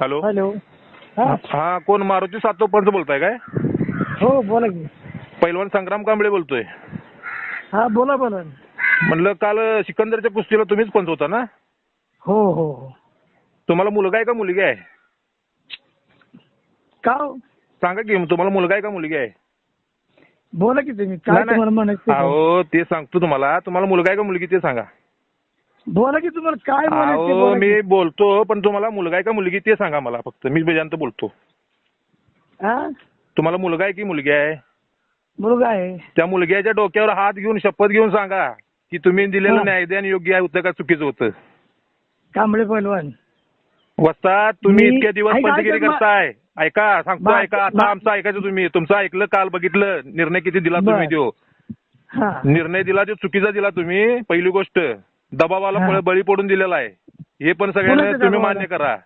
Hello. Hello. हा. हा कोण मारुती सातव पंच बोलताय काय? हो बोला की. पैलवान संग्राम कांबळे बोलतोय. हा बोला बोला. म्हणलं काल सिकंदरच्या कुस्तीला तुम्हीच पंच होता ना? हो हो हो. तुम्हाला मुलगा आहे का मुलगी आहे? का? हो? सांगा की तुम्हाला मुलगा आहे का मुलगी आहे? बोला की तुम्ही काय नाही, नाही. तुम्हाला म्हणायचं. अहो ते सांगतो तुम्हाला. तुम्हाला मुलगा आहे का मुलगी ते सांगा. बोला की तुम्हाला काय म्हणायचं ते अहो बोला मी की. बोलतो पण तुम्हाला मुलगा आहे का मुलगी ते सांगा मला फक्त. मी बेजांत बोलतो. हा तुम्हाला मुलगा आहे की मुलगी आहे? मुलगा आहे. त्या मुलग्याच्या डोक्यावर हात घेऊन शपथ घेऊन सांगा की तुम्ही दिलेलं हा. न्यायदान योग्य आहे होतं का चुकीचं होतं. कांबळे पैलवान वस्तात तुम्ही मी- इतके दिवस ऐका, पंचगिरी ऐका, मा- करताय. ऐका सांगतो मा- ऐका आता मा- आमचं ऐकायचं तुम्ही. तुमचं ऐकलं काल बघितलं निर्णय किती दिला बर. तुम्ही तो. हा. निर्णय दिला तो चुकीचा दिला तुम्ही पहिली गोष्ट. दबावाला हा. पळ- बळी पडून दिलेला आहे हे पण सगळ्यांना कोणाच्या तुम्ही दबावाला? मान्य करा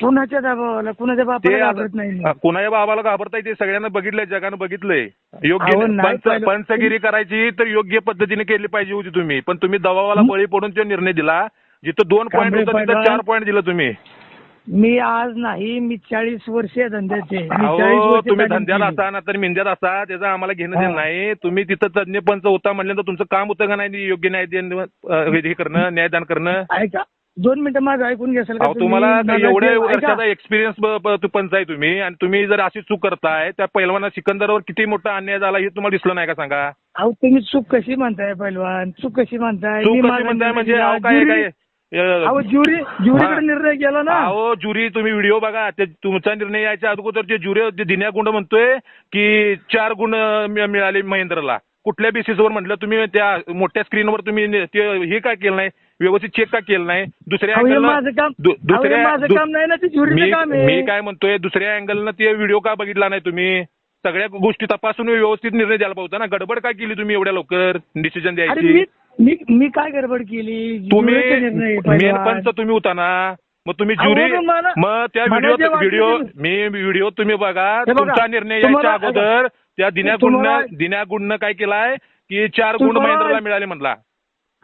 कुणाच्या दबावाला कुणाच्या बापाला ते घाबरत नाही मी. आता- कुणाच्या बाबाला घाबरताय ते सगळ्यांना बघितलंय जगानं बघितलंय योग्य अहो, नाही पंच पाहिलं. पंचगिरी करायची तर योग्य पद्धतीने केली पाहिजे होती तुम्ही पण तुम्ही दबावाला बळी पडून तो निर्णय दिला जिथं दोन पॉईंट कांबळे होतं तिथं. चार पॉईंट दिलं तुम्ही मी आज नाही मी चाळीस वर्ष आहे धंद्याचे मी चाळीस अहो वर्ष तुम्ही धंद्यात केली. असा ना तर मिंद्यात असा त्याचं आम्हाला घेणं हा. देणं नाही तुम्ही तिथं तज्ञ पंच होता म्हणल्यानंतर तुमचं काम होतं का नाही योग्य न्याय देणं, अं, हे करणं न्यायदान करणं ऐका दोन मिनिटं माझं ऐकून घेसाल का अहो तुम्ही? तुम्हाला एवढ्या ऐका. वर्षाचा एक्सपिरियन्स पंच आहे तुम्ही आणि तुम्ही जर अशी चूक करताय त्या पैलवाना सिकंदरवर किती मोठा अन्याय झाला हे तुम्हाला दिसलं नाही का सांगा अहो तुम्ही चूक कशी म्हणताय पैलवान चूक कशी म्हणताय चूक मी कशी माझा म्हणताय म्हणजे. अहो काय काय अहो ज्युरी ज्युरीकडे. निर्णय गेला ना. अहो ज्युरी तुम्ही व्हिडिओ बघा. ते तुमचा निर्णय यायच्या अगोदर ते ज्युरी दिन्या गुंड म्हणतोय की चार गुण मिळाले महेंद्रला. कुठल्या बेसिसवर म्हटलं तुम्ही त्या मोठ्या स्क्रीनवर तुम्ही हे का केलं नाही? व्यवस्थित चेक का केलं नाही? दुसऱ्या काम मी काय म्हणतोय दुसऱ्या अँगलनं ते व्हिडिओ का बघितला नाही तुम्ही? सगळ्या गोष्टी तपासून व्यवस्थित निर्णय द्यायला पाहिजे ना. गडबड का केली तुम्ही एवढ्या लवकर? डिसिजन द्यायची. मी मी काय गडबड केली? तुम्ही ज्युरीचा निर्णय आहे, मेन पैलवान. पंच तुम्ही होता ना मग तुम्ही अहो, ज्युरी मग मला- मग त्या मला व्हिडिओ जे वाटलं व्हिडिओ ते- मी व्हिडिओ तुम्ही बघा. हे बघा, तुमचा निर्णय यायच्या तुम्हाला- अगोदर त्या दिन्या तुम्हाला- दिन्या गुंडनं काय केलाय? की चार गुण तुम्हाला- महेंद्रला मिळाले म्हणला.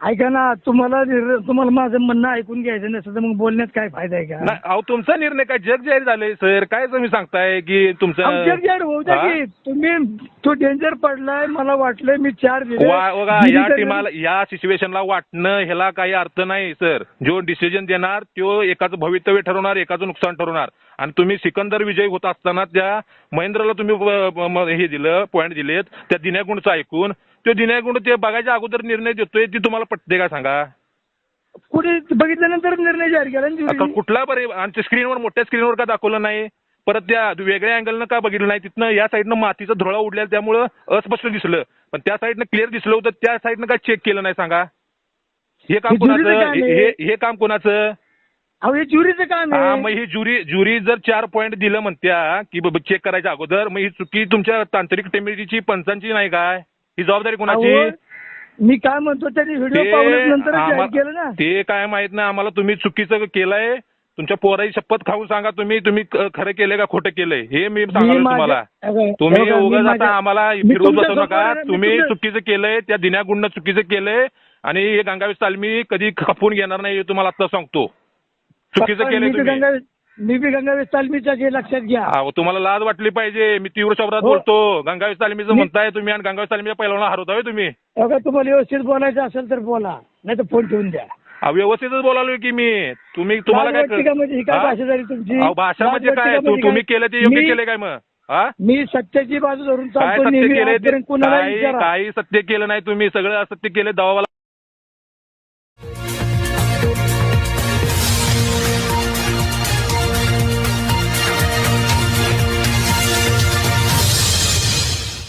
ऐका ना तुम्हाला तुम्हाला माझं म्हणणं ऐकून घ्यायचं नसतं तर मग बोलण्यात काय फायदा आहे का? नाही, अहो तुमचा निर्णय काय जग जाहीर झालंय सर. काय तुम्ही सांगताय की तुमचं आमच्या जाहीर होऊ द्या हा? की तुम्ही तो डेंजर पडलाय मला वाटलंय मी चार दिले वा- बघा दिली या तर- टीमाला या सिच्युएशनला वाटणं ह्याला काही अर्थ नाही सर. जो डिसिजन देणार तो एकाचं भवितव्य ठरवणार एकाचं नुकसान ठरवणार. आणि तुम्ही सिकंदर विजय होत असताना त्या महेंद्रला तुम्ही ब- म- हे दिलं पॉईंट दिलेत त्या दिन्यागुंडचं ऐकून तो दिन्यागुंड ते बघायच्या अगोदर निर्णय देतोय ती तुम्हाला पटते का सांगा? कुठे बघितल्यानंतर निर्णय जाहीर केला ना आता ज्युरीने. कुठला बरे आमच्या स्क्रीनवर मोठ्या स्क्रीनवर का दाखवलं नाही? परत त्या वेगळ्या अँगलनं का बघितलं नाही? तिथनं या साईडनं मातीचा धुळा उडलेला त्यामुळं अस्पष्ट दिसलं. पण त्या साईडनं क्लिअर दिसलं होतं त्या साईडनं काय चेक केलं नाही सांगा? हे काम हे कोणाचं? काम आहे. हे काम कोणाचं? अहो हे ज्युरीचं काम हा आहे मग ही ज्युरी ज्युरी जर चार पॉईंट दिलं म्हणत्या की बाबा चेक करायच्या अगोदर मग ही चुकी तुमच्या तांत्रिक टेमिटीची पंचांची नाही काय? ही जबाबदारी कोणाची? मी काय म्हणतो त्यांनी व्हिडिओ केलं ना. ते काय माहीत नाही आम्हाला तुम्ही चुकीचं केलंय. तुमच्या पोराची शपथ खाऊन सांगा तुम्ही तुम्ही खरं केलंय का खोटं केलंय? हे मी सांगाल माझ्या- तुम्हाला. तुम्ही उगाच आता आम्हाला तुमच्या बसू नका. तुम्ही चुकीचं केलंय त्या दिन्यागुंडनं चुकीचं केलंय आणि हे गंगावीस तालमी कधी खपून घेणार नाही हे तुम्हाला आता सांगतो. चुकीचं केलंय तुम्ही. मी बी गंगावेश तालमीच्या जे लक्षात घ्या. अहो, तुम्हाला लाज वाटली पाहिजे. मी तीव्र शब्दात हो. बोलतो. गंगावीस तालमीचं मी- म्हणताय तुम्ही आणि गंगावीस तालमीच्या पहिलवाना हरवताय तुम्ही. अगं तुम्हाला व्यवस्थित बोलायचं असेल तर बोला नाही तर फोन ठेवून द्या. अहो, व्यवस्थितच बोलालोय की मी. तुम्ही तुम्हाला का म्हणजे ही काय हा? भाषा झाली तुमची? अहो, भाषा म्हणजे काय? का तू- म्हणजे तुम्ही? केलं ते योग्य मी- केलंय काय मग? हा? मी सत्याची बाजू धरून काय चालतो सत्य नेहमी. केलंय ते? आजपर्यंत कुणाला काही विचारा. काही सत्य केलं नाही तुम्ही. सगळं असत्य केलं दवावाला